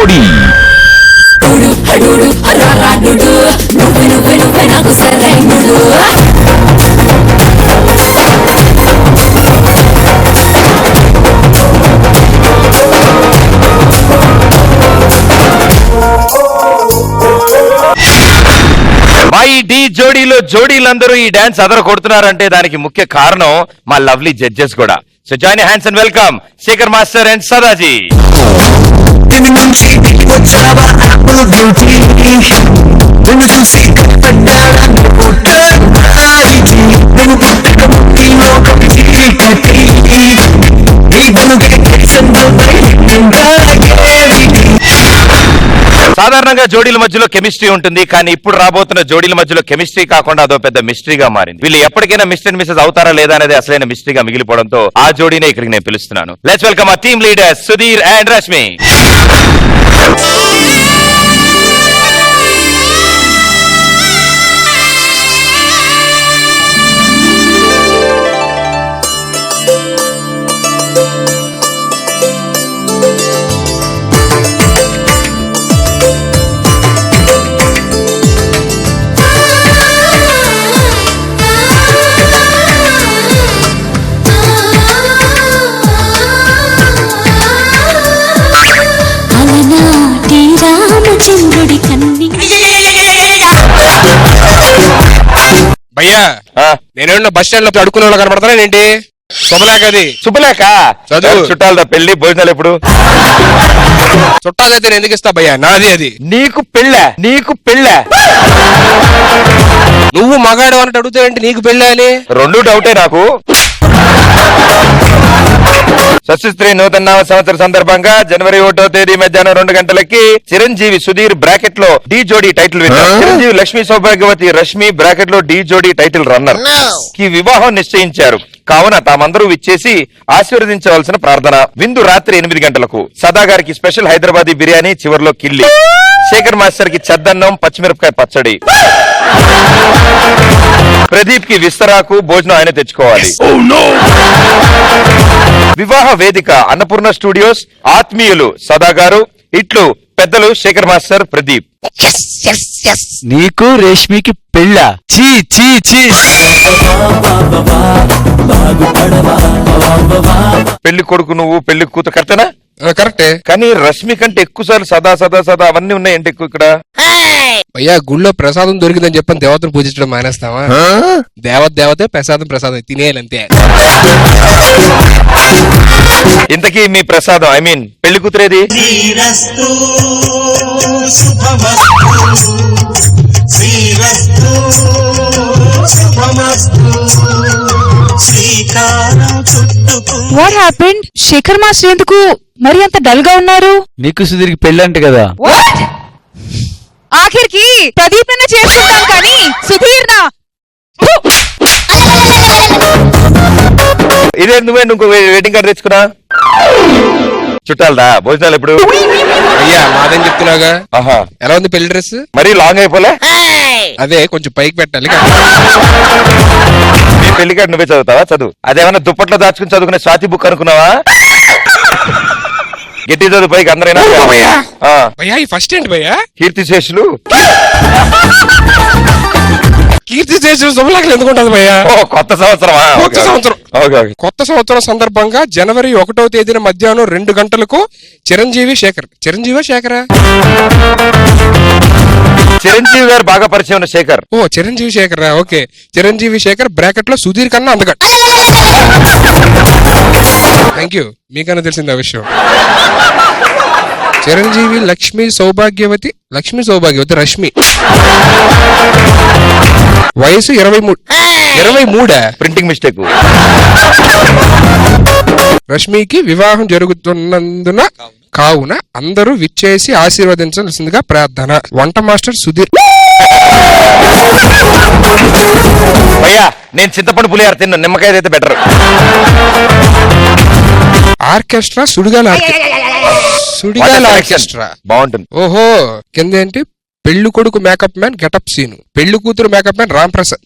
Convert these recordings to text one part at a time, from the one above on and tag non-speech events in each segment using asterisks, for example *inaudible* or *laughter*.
జోడీ ఈ డి జోడీలో జోడీలందరూ ఈ డాన్స్ అదర కొడుతున్నారంటే దానికి ముఖ్య కారణం మా లవ్లీ జడ్జెస్ కూడా. So join hands and welcome Shekhar master and Sadaji. ఆపుల్ నిన్ను చూసి కనపడ్డాడా నువ్వు నేను పుట్టక ముందు లోకం చీకటి నీ వెలుగే సాధారణంగా జోడీల మధ్యలో కెమిస్ట్రీ ఉంటుంది కానీ ఇప్పుడు రాబోతున్న జోడీల మధ్యలో కెమిస్ట్రీ కాకుండా అదో పెద్ద మిస్టరీగా మారింది. వీళ్ళు ఎప్పటికైనా మిస్టర్ అండ్ మిసెస్ అవుతారా లేదా అనేది అసలైన మిస్టరీగా మిగిలిపోవడంతో ఆ జోడీనే ఇక్కడికి నేను పిలుస్తున్నాను. Let's welcome a team leader Sudheer and Rashmi. నేనేమన్నా బస్ స్టాండ్లో అడుక్కునే వాళ్ళు కనపడతారా ఏంటి? శుభలేఖ అది. శుభలేఖ? చదువు. చుట్టాలతో పెళ్ళి భోజనాలు ఎప్పుడు? చుట్టాలైతే నేను ఎందుకు ఇస్తా భయ్యా? నాది అది. నీకు పెళ్ళ నీకు పెళ్ళ. నువ్వు మగాడు అన్నట్టు అడుగుతావేంటి? నీకు పెళ్ళి అని? రెండు డౌటే నాకు. సశస్త్రీ నూతన సంవత్సర సందర్భంగా జనవరి ఒకటో తేదీ మధ్యాహ్నం రెండు గంటలకి చిరంజీవి సుధీర్ బ్రాకెట్లో డి జోడీ టైటిల్ విన్నారు. చిరంజీవి లక్ష్మీ సౌభాగ్యవతి రష్మి బ్రాకెట్లో డి జోడీ టైటిల్ రన్నర్. కి వివాహం నిశ్చయించారు. కావున తామందరూ విచ్చేసి ఆశీర్వదించవలసిన ప్రార్థన. విందు రాత్రి ఎనిమిది గంటలకు. సదా గారికి స్పెషల్ హైదరాబాదీ బిర్యానీ చివర్లో కిల్లి శేఖర్ మాస్టర్కి చెద్దన్నం పచ్చిమిరపకాయ పచ్చడి. ప్రదీప్కి విస్తరాకు భోజనం ఆయన తెచ్చుకోవాలి. వివాహ వేదిక అన్నపూర్ణ స్టూడియోస్ ఆత్మీయులు సదా గారు ఇట్లు పెద్దలు శేఖర్ మాస్టర్ ప్రదీప్. నీకు రేష్మికి పెళ్ళ? చీ చీ చీ. పెళ్ళి కొడుకు నువ్వు పెళ్ళి కూతురు కరెక్టేనా ఆ, కరెక్టే. కానీ రష్మి కంటే ఎక్కువ సార్లు సదా సదా సదా అవన్నీ ఉన్నాయంటే ఎక్కువ ఇక్కడ. భయ్యా గుళ్ళో ప్రసాదం దొరికిందని చెప్పని దేవతను పూజించడం మానేస్తావా? దేవత దేవతే ప్రసాదం ప్రసాదం. తినేయాలంతే. ఇంతకీ మీ ప్రసాదం ఐ మీన్ పెళ్ళి కూతురేది? హ్యాపెండ్ శేఖర్ మాస్టర్ ఎందుకు మరి అంత డల్గా ఉన్నారు? నీకు సుధీర్కి పెళ్ళంట కదా. ఆఖరికి ప్రదీప్ నన్ను చేసుకుంటాం కానీ సుధీర్ నా ఇదే నువ్వే ఇంకో వెయిటింగ్ కార్డు తెచ్చుకున్నా? చుట్టాలదా భోజనాలు ఎప్పుడు? అయ్యా మాదేం చెప్తున్నాగా ఆహా. ఎలా ఉంది పెళ్ళి డ్రెస్ మరీ లాంగ్ అయిపోలే? అదే కొంచెం పైకి పెట్టాలి. నీ పెళ్ళి కార్డు నువ్వే చదువుతావా? చదువు. అదేమన్నా దుప్పట్లో దాచుకుని చదువుకునే స్వాతి బుక్ అనుకున్నావా? గట్టి చదువు పైకి అందరైనా ఆ, భయ్యా ఈ ఫస్ట్ ఏంటి భయ్యా? కీర్తి శేషులు కీర్తి చేసిన శుభలేఖలు ఎందుకు ఉంటుంది భయ్యా? ఓ కొత్త సంవత్సరమా? కొత్త సంవత్సరం. Okay okay. కొత్త సంవత్సరం సందర్భంగా జనవరి ఒకటో తేదీన మధ్యాహ్నం రెండు గంటలకు చిరంజీవి శేఖర్. చిరంజీవి శేఖరా? చిరంజీవి గారు బాగా పరిచయం ఉన్న శేఖర్. ఓ చిరంజీవి శేఖర్? ఓకే. చిరంజీవి శేఖర్ బ్రాకెట్లో సుధీర్ కన్నా అందగట్ థ్యాంక్ యూ మీకన్నా తెలిసింది ఆ విషయం. చిరంజీవి లక్ష్మి సౌభాగ్యవతి లక్ష్మి సౌభాగ్యవతి రష్మి. వయసు ఇరవై మూడు. ఇరవై మూడా? ప్రింటింగ్ మిస్టేక్ రష్మికి వివాహం జరుగుతున్నందున కావున అందరూ విచ్చేసి ఆశీర్వదించాల్సిందిగా ప్రార్థన. వంట మాస్టర్ సుధీర్. అయ్యా నేను చింతపండు పులిహార తిన్నా. నిమ్మకాయ అయితే బెటర్ ఆర్కెస్ట్రా సుడిగాల ఆర్కెస్ట్రా సుడిగాల ఆర్కెస్ట్రా బాగుంటుంది ఓహో కింద ఏంటి పెళ్ళి కొడుకు మేకప్ మ్యాన్ గెటప్ సీను పెళ్ళి కూతురు మేకప్ మ్యాన్ రామ్ ప్రసాద్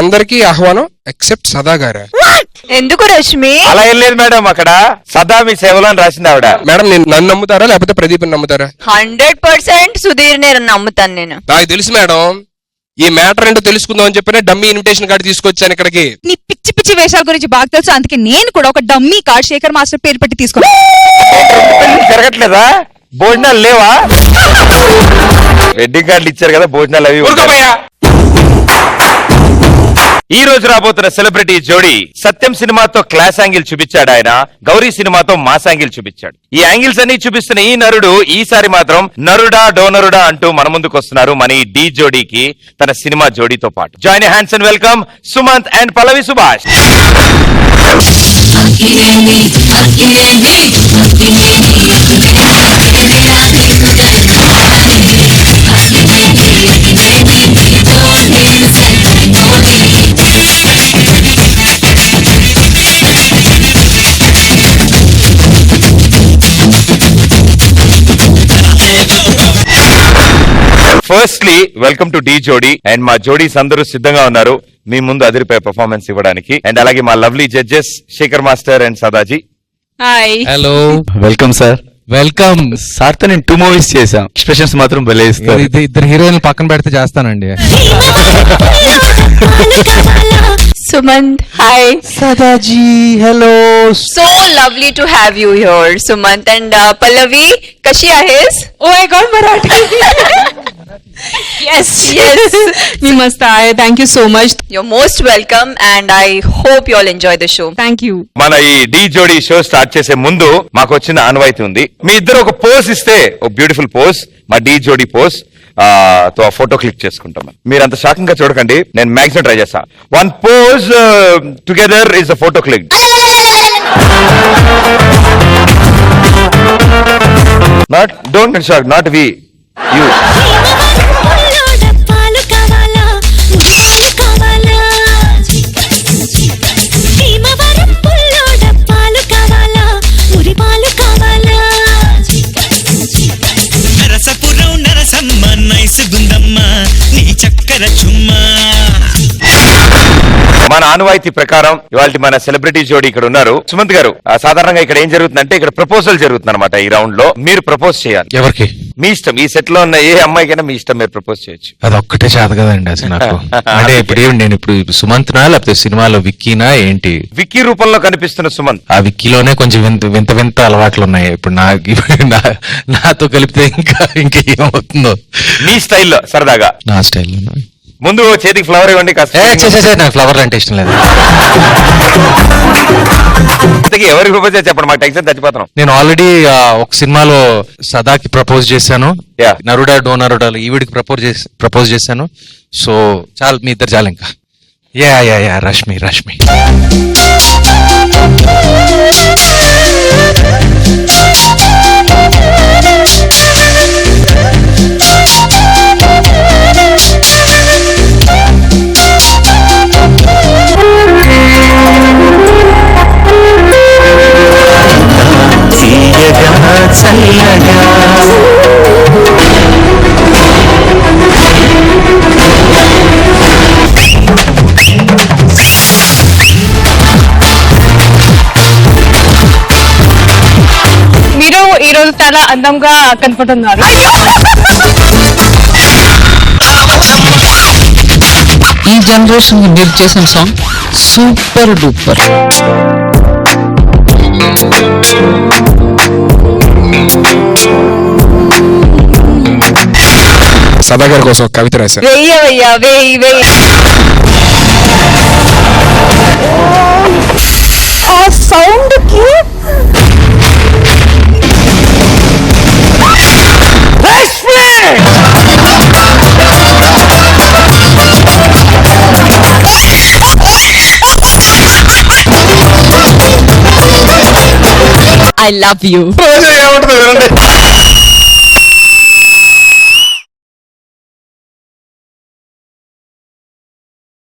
అందరికీ ఆహ్వానం ఎక్సెప్ట్ సదా గారు ఎందుకు రష్మి? అలా ఏం లేదు మేడం అక్కడ సదా మీ సేవలో అని రాసింది ఆవిడ. మేడం నేను నన్ను నమ్ముతారా లేకపోతే ప్రదీప్ నమ్ముతారా? హండ్రెడ్ పర్సెంట్ సుధీర్ నేను నమ్ముతాను నేను. నాకు తెలుసు మేడం ఈ మ్యాటర్ ఏంటో తెలుసుకుందాం అని చెప్పిన డమ్మీ ఇన్విటేషన్ కార్డు తీసుకొచ్చాను ఇక్కడికి. నీ పిచ్చి పిచ్చి వేషాల గురించి బాగా తెలుసు అందుకే నేను కూడా ఒక డమ్మీ కార్డ్ శేఖర్ మాస్టర్ పేరు పెట్టి తీసుకున్నా పెళ్ళి జరగట్లేదా? భోజనాలు లేవా? *laughs* వెడ్డింగ్ కార్డులు ఇచ్చారు కదా భోజనాలు అవి. ఈ రోజు రాబోతున్న సెలబ్రిటీ జోడీ సత్యం సినిమాతో క్లాస్ యాంగిల్ చూపించాడు ఆయన. గౌరీ సినిమాతో మాస్ యాంగిల్ చూపించాడు. ఈ యాంగిల్స్ అన్ని చూపిస్తున్న ఈ నరుడు ఈసారి మాత్రం నరుడా డోనరుడా అంటూ మన ముందుకు వస్తున్నారు మన ఈ డి జోడీకి తన సినిమా జోడీతో పాటు. Join hands and welcome Sumanth and Pallavi Subhash. Welcome to Dhee Jodi and మా జోడీస్ అందరూ సిద్ధంగా ఉన్నారు. మీ ముందు అదిరిపోయే పర్ఫార్మెన్స్ ఇవ్వడానికి. అండ్ అలాగే మా lovely judges Shekhar master and Sadaji. Hi hello welcome sir welcome సార్తో నేను టూ మూవీస్ చేశాం. ఎక్స్ప్రెషన్స్ మాత్రం భలే ఇస్తారు. ఇది ఇద్దరు హీరోయిన్ పక్కన పెడితే చేస్తానండి. Sumanth hi Sadaji hello so lovely to have you here, Sumanth. And uh, Pallavi Pallavi. ఆహేస్ oh oh I my Marathi. *laughs* yes, yes. you must Mimasta, thank you so much. You're most welcome and I hope you all enjoy the show. Thank you. mana ee d jodi show start chese mundu maaku మాకు వచ్చిన undi mee iddaru oka ఒక iste a beautiful beautiful pose d jodi జోడి ఆ తో photo click చేసుకుంటాం మీరు అంత షాకింగ్గా చూడకండి నేను మ్యాక్సిమం ట్రై చేస్తా one pose together is the photo click not don't shock not we you పాలు కావాలా పాలు కావాలా భీమవరం పుల్లో డప్పాలు కావాలా ఉరి పాలు కావాలా నరసపురం నరసమ్మ నైస్ గుందమ్మ నీ చక్కర చుమ్మా. మన ఆనవాయితీ ప్రకారం ఇవాళ మన సెలబ్రిటీ జోడి ఇక్కడ ఉన్నారు. సుమంత్ గారు ఆ, సాధారణంగా ఇక్కడ ఏం జరుగుతుందంటే ఇక్కడ ప్రపోజల్ జరుగుతుంది అనమాట ఈ రౌండ్లో మీరు ప్రపోజ్ చేయాలి. ఎవరికి? మీ ఇష్టం. ఈ సెట్లో ఉన్న ఏ అమ్మాయికైనా మీ ఇష్టం మీరు ప్రపోజ్ చేయొచ్చు. అది ఒక్కటే చేత కదండి అసలు నాకు. *laughs* అంటే ఇప్పుడు ఏమి నేను ఇప్పుడు సుమంత్నా లేకపోతే సినిమాలో విక్కీనా ఏంటి? విక్కీ రూపంలో కనిపిస్తున్న సుమంత్. ఆ విక్కీలోనే కొంచెం వింత వింత వింత అలవాట్లు ఉన్నాయి. ఇప్పుడు నా *laughs* నా- నాతో కలిపితే ఇంకా ఇంకా ఏమవుతుందో. మీ స్టైల్లో సరదాగా. నా స్టైల్లో ముందు చేతికి ఫ్లవర్ ఇవ్వండి కాస్త నాకు ఫ్లవర్లు అంటే ఇష్టం లేదు. ఇంతకీ ఎవరికి ప్రపోజ్ చేసి చెప్పండి మాకు టెన్షన్ చచ్చిపోతున్నాం. నేను ఆల్రెడీ ఒక సినిమాలో సదాకి ప్రపోజ్ చేశాను. Yeah. నరుడా డోనరుడా ఈవిడికి ప్రపోజ్ చేసి ప్రపోజ్ చేశాను. సో చాలు మీ ఇద్దరు చాలు ఇంకా. Yeah yeah yeah Rashmi Rashmi. చాలా అందంగా కనపడుతున్నారు. ఈ జనరేషన్ మీరు చేసిన సాంగ్ సూపర్ డూపర్. సదా గారి కోసం కవిత రాశాను వెయ్యవయ్యా వెయ్యి వెయ్యి ఆ సౌండ్కి ఐ లవ్ యూ వినండి